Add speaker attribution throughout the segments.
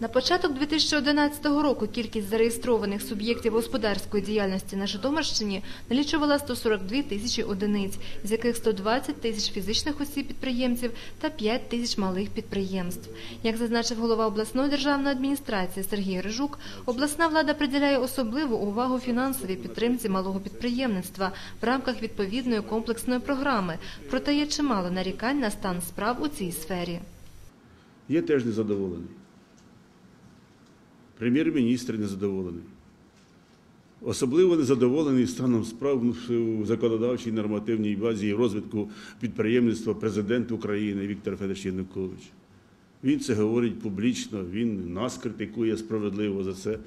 Speaker 1: На початок 2011 року кількість зареєстрованих суб'єктів господарської діяльності на Житомирщині налічувала 142 тисячі одиниць, з яких 120 тисяч фізичних осіб-підприємців та 5 тисяч малих підприємств. Як зазначив голова обласної державної адміністрації Сергій Рижук, обласна влада приділяє особливу увагу фінансовій підтримці малого підприємництва в рамках відповідної комплексної програми, проте є чимало нарікань на стан справ у цій сфері.
Speaker 2: Є теж незадоволений. Прем'єр-міністр незадоволений. Особливо незадоволений станом справ в законодавчій нормативній базі і розвитку підприємництва президент України Віктор Федорович Янукович. Він це говорить публічно, він нас критикує справедливо за це.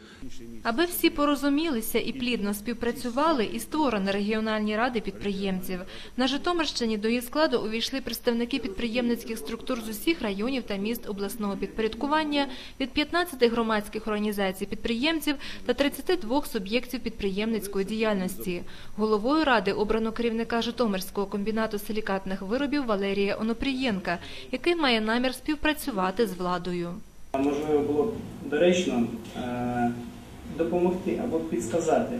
Speaker 1: Аби всі порозумілися і плідно співпрацювали, і створені регіональні ради підприємців. На Житомирщині до її складу увійшли представники підприємницьких структур з усіх районів та міст обласного підпорядкування від 15 громадських організацій підприємців та 32 суб'єктів підприємницької діяльності. Головою ради обрано керівника Житомирського комбінату силікатних виробів Валерія Онопрієнка, який має намір співпрацювати з владою.
Speaker 3: Можливо, було б доречно е, допомогти або підсказати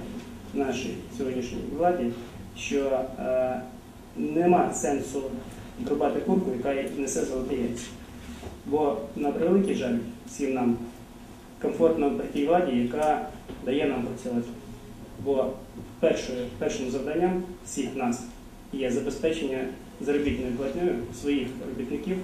Speaker 3: нашій сьогоднішній владі, що е, нема сенсу рубати курку, яка несе золоте яйця. Бо на превеликий жаль всім нам комфортно при тій владі, яка дає нам працювати. Бо першим завданням всіх нас є забезпечення заробітною платнею своїх робітників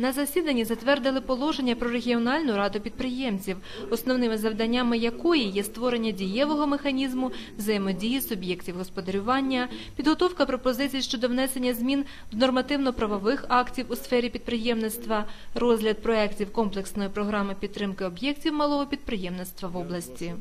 Speaker 1: На засіданні затвердили положення про регіональну раду підприємців, основними завданнями якої є створення дієвого механізму взаємодії суб'єктів господарювання, підготовка пропозицій щодо внесення змін до нормативно-правових актів у сфері підприємництва, розгляд проєктів комплексної програми підтримки об'єктів малого підприємництва в області.